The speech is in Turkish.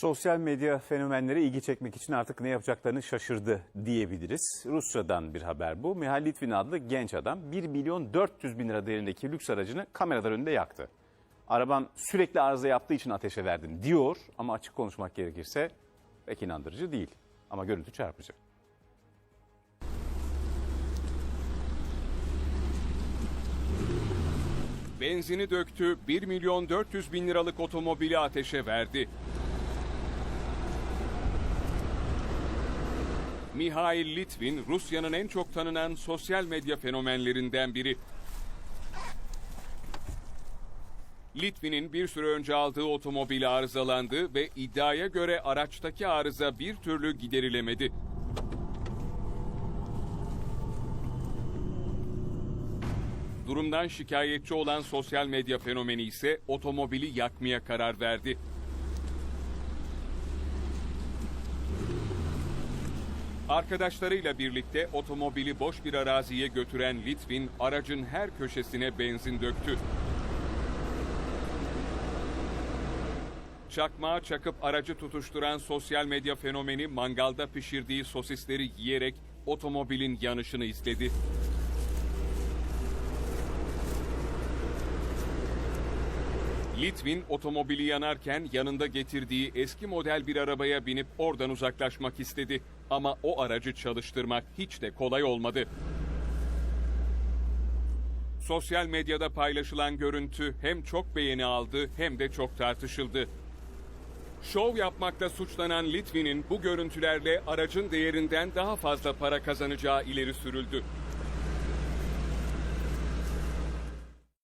Sosyal medya fenomenleri ilgi çekmek için artık ne yapacaklarını şaşırdı diyebiliriz. Rusya'dan bir haber bu. Mihail Litvin adlı genç adam 1 milyon 400 bin lira değerindeki lüks aracını kameralar önünde yaktı. Arabam sürekli arıza yaptığı için ateşe verdim diyor ama açık konuşmak gerekirse pek inandırıcı değil. Ama görüntü çarpıcı. Benzini döktü, 1 milyon 400 bin liralık otomobili ateşe verdi. Mihail Litvin, Rusya'nın en çok tanınan sosyal medya fenomenlerinden biri. Litvin'in bir süre önce aldığı otomobili arızalandı ve iddiaya göre araçtaki arıza bir türlü giderilemedi. Durumdan şikayetçi olan sosyal medya fenomeni ise otomobili yakmaya karar verdi. Arkadaşlarıyla birlikte otomobili boş bir araziye götüren Litvin aracın her köşesine benzin döktü. Çakmağa çakıp aracı tutuşturan sosyal medya fenomeni mangalda pişirdiği sosisleri yiyerek otomobilin yanışını izledi. Litvin otomobili yanarken yanında getirdiği eski model bir arabaya binip oradan uzaklaşmak istedi. Ama o aracı çalıştırmak hiç de kolay olmadı. Sosyal medyada paylaşılan görüntü hem çok beğeni aldı hem de çok tartışıldı. Şov yapmakla suçlanan Litvin'in bu görüntülerle aracın değerinden daha fazla para kazanacağı ileri sürüldü.